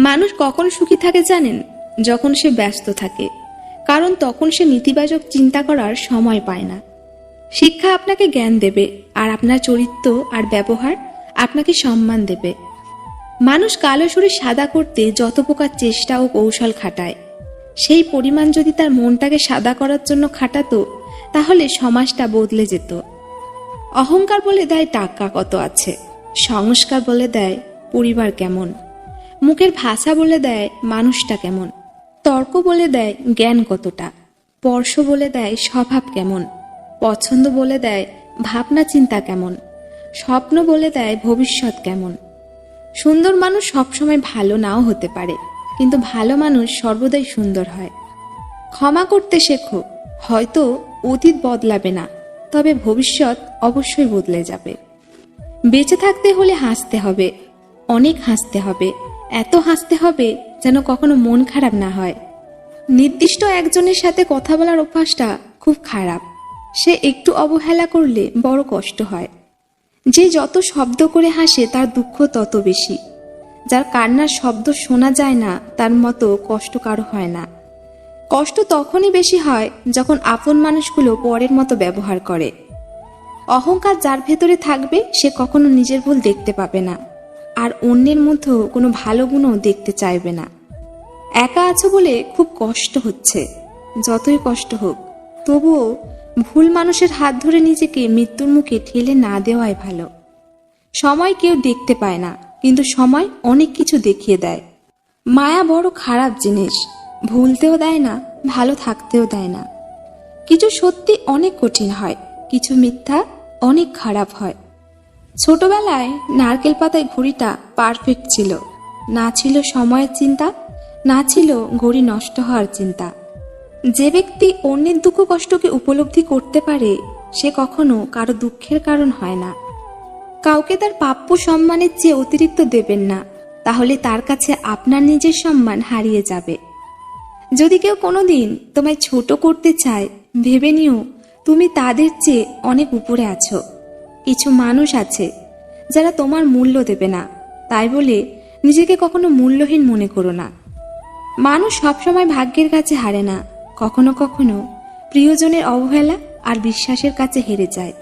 মানুষ কখন সুখী থাকে জানেন? যখন সে ব্যস্ত থাকে। কারণ তখন সে নেতিবাচক চিন্তা করার সময় পায় না। শিক্ষা আপনাকে জ্ঞান দেবে, আর আপনার চরিত্র আর ব্যবহার আপনাকে সম্মান দেবে। মানুষ কালো সুরে সাদা করতে যত প্রকার চেষ্টা ও কৌশল খাটায়। সেই পরিমাণ যদি তার মনটাকে সাদা করার জন্য খাটাতো, তাহলে সমাজটা বদলে যেত। অহংকার বলে দেয় টাকা কত আছে, সংস্কার বলে দেয় পরিবার কেমন। মুখের ভাষা বলে দেয় মানুষটা কেমন। তর্ক বলে দেয় জ্ঞান কতটা। স্পর্শ বলে দেয় স্বভাব কেমন। পছন্দ বলে দেয় ভাবনা চিন্তা কেমন। স্বপ্ন বলে দেয় ভবিষ্যৎ কেমন। সুন্দর মানুষ সবসময় ভালো নাও হতে পারে, কিন্তু ভালো মানুষ সর্বদাই সুন্দর হয়। ক্ষমা করতে শেখো, হয়তো অতীত বদলাবে না, তবে ভবিষ্যৎ অবশ্যই বদলে যাবে। বেঁচে থাকতে হলে হাসতে হবে, অনেক হাসতে হবে। এত হাসতে হবে যেন কখনো মন খারাপ না হয়। নির্দিষ্ট একজনের সাথে কথা বলার অভ্যাসটা খুব খারাপ। সে একটু অবহেলা করলে বড় কষ্ট হয়। যে যত শব্দ করে হাসে তার দুঃখ তত বেশি। যার কান্নার শব্দ শোনা যায় না, তার মতো কষ্ট কারও হয় না। কষ্ট তখনই বেশি হয় যখন আপন মানুষগুলো পরের মতো ব্যবহার করে। অহংকার যার ভেতরে থাকবে, সে কখনো নিজের ভুল দেখতে পাবে না। আর অন্যের মধ্যেও কোনো ভালো গুণও দেখতে চাইবে না। একা আছো বলে খুব কষ্ট হচ্ছে। যতই কষ্ট হোক, তবুও ভুল মানুষের হাত ধরে নিজেকে মৃত্যুর মুখে ঠেলে না দেওয়াই ভালো। সময় কেউ দেখতে পায় না, কিন্তু সময় অনেক কিছু দেখিয়ে দেয়। মায়া বড় খারাপ জিনিস, ভুলতেও দেয় না, ভালো থাকতেও দেয় না। কিছু সত্যি অনেক কঠিন হয়, কিছু মিথ্যা অনেক খারাপ হয়। ছোটবেলায় নারকেল পাতায় ঘড়িটা পারফেক্ট ছিল। না ছিল সময়ের চিন্তা, না ছিল ঘড়ি নষ্ট হওয়ার চিন্তা। যে ব্যক্তি অন্যের দুঃখ কষ্টকে উপলব্ধি করতে পারে, সে কখনো কারও দুঃখের কারণ হয় না। কাউকে তার প্রাপ্য সম্মানের চেয়ে অতিরিক্ত দেবেন না, তাহলে তার কাছে আপনার নিজের সম্মান হারিয়ে যাবে। যদি কেউ কোনো দিন তোমায় ছোট করতে চায়, ভেবে নিও, তুমি তাদের চেয়ে অনেক উপরে আছো। কিছু মানুষ আছে যারা তোমার মূল্য দেবে না। তাই বলে নিজেকে কখনো মূল্যহীন মনে করো না। মানুষ সবসময় ভাগ্যের কাছে হারে না। কখনো কখনো প্রিয়জনের অবহেলা আর বিশ্বাসের কাছে হেরে যায়।